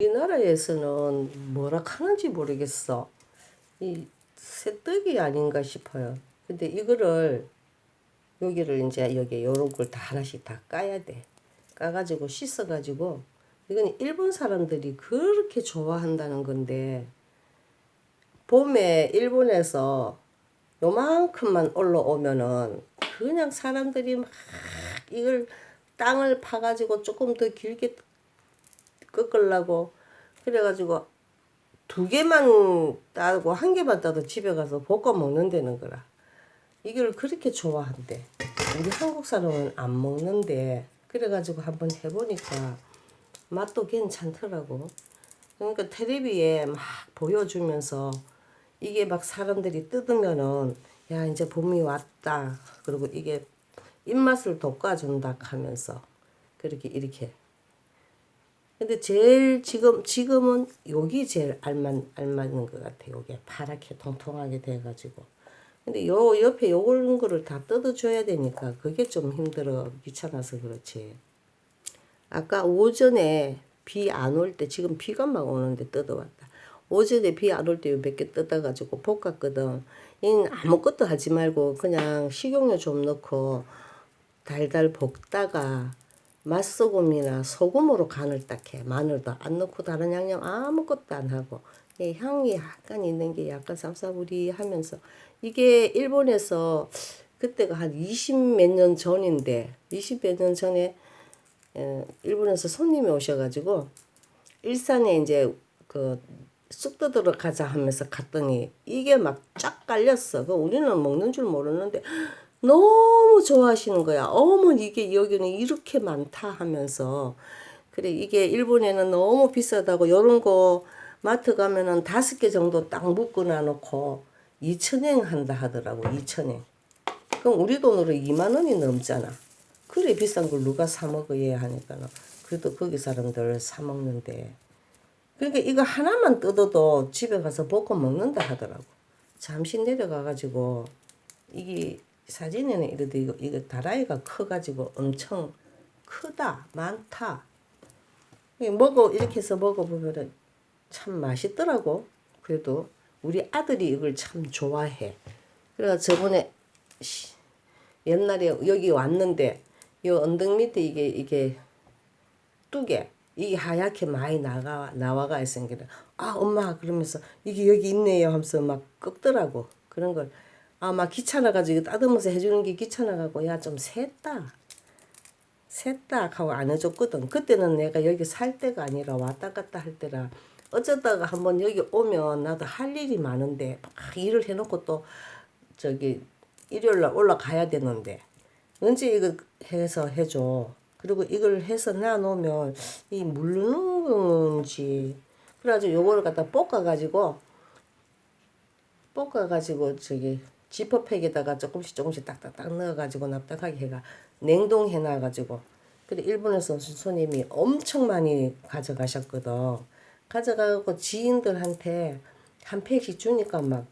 우리나라에서는 뭐라 하는지 모르겠어. 이 새떡이 아닌가 싶어요. 근데 이거를 여기를 이제 여기 요런 걸 다 하나씩 다 까야 돼. 까가지고 씻어가지고 이건 일본 사람들이 그렇게 좋아한다는 건데 봄에 일본에서 요만큼만 올라오면은 그냥 사람들이 막 이걸 땅을 파가지고 조금 더 길게 꺾으려고 그래가지고 두 개만 따고 한 개만 따도 집에 가서 볶아 먹는다는 거라. 이걸 그렇게 좋아한대. 우리 한국 사람은 안 먹는데 그래가지고 한번 해보니까 맛도 괜찮더라고. 그러니까 텔레비에 막 보여주면서 이게 막 사람들이 뜯으면은 야 이제 봄이 왔다. 그리고 이게 입맛을 돋궈준다 하면서 그렇게 이렇게 근데 제일 지금 지금은 여기 제일 알맞 알맞는 것 같아. 요게 파랗게 통통하게 돼 가지고. 근데 요 옆에 요런 거를 다 뜯어 줘야 되니까 그게 좀 힘들어 귀찮아서 그렇지. 아까 오전에 비 안 올 때 지금 비가 막 오는데 뜯어 왔다. 오전에 비 안 올 때 몇 개 뜯어 가지고 볶았거든. 이 아무것도 하지 말고 그냥 식용유 좀 넣고 달달 볶다가 맛소금이나 소금으로 간을 딱 해. 마늘도 안 넣고 다른 양념 아무것도 안 하고 이 향이 약간 있는 게 약간 쌉싸구리 하면서 이게 일본에서 그때가 한 20 몇 년 전인데 20 몇 년 전에 에, 일본에서 손님이 오셔가지고 일산에 이제 그 쑥떠들어 가자 하면서 갔더니 이게 막 쫙 깔렸어. 그 우리는 먹는 줄 모르는데 너무 좋아하시는 거야. 어머 이게 여기는 이렇게 많다 하면서 그래 이게 일본에는 너무 비싸다고 요런 거 마트 가면은 다섯 개 정도 딱 묶어놔 놓고 2천엔 한다 하더라고 2천엔. 그럼 우리 돈으로 2만 원이 넘잖아. 그래 비싼 걸 누가 사 먹어야 하니까는 그래도 거기 사람들 사 먹는데 그러니까 이거 하나만 뜯어도 집에 가서 볶아 먹는다 하더라고. 잠시 내려가가지고 이게 사진에는 이래도 이거 이거 다라이가 커가지고 엄청 크다 많다. 먹어 이렇게 해서 먹어보면은 참 맛있더라고. 그래도 우리 아들이 이걸 참 좋아해. 그래서 저번에 시- 옛날에 여기 왔는데 이 언덕 밑에 이게 이게 뚜게 이게 하얗게 많이 나가 나와가 있으니까 아 엄마 그러면서 이게 여기 있네요 하면서 막 꺾더라고 그런 걸 아막 귀찮아 가지고 따듬어서 해주는 게 귀찮아 갖고 야 좀 샜다. 샜다 하고 안 해줬거든. 그때는 내가 여기 살 때가 아니라 왔다 갔다 할 때라 어쩌다가 한번 여기 오면 나도 할 일이 많은데 막 일을 해놓고 또 저기 일요일 날 올라가야 되는데 언제 이거 해서 해줘. 그리고 이걸 해서 놔놓으면 이 물르는 건지. 그래가지고 요거를 갖다 볶아가지고 볶아가지고 저기 지퍼팩에다가 조금씩 조금씩 딱딱딱 넣어가지고 납작하게 해가 냉동해 놔가지고 근데 일본에서 손님이 엄청 많이 가져가셨거든. 가져가고 지인들한테 한 팩씩 주니까 막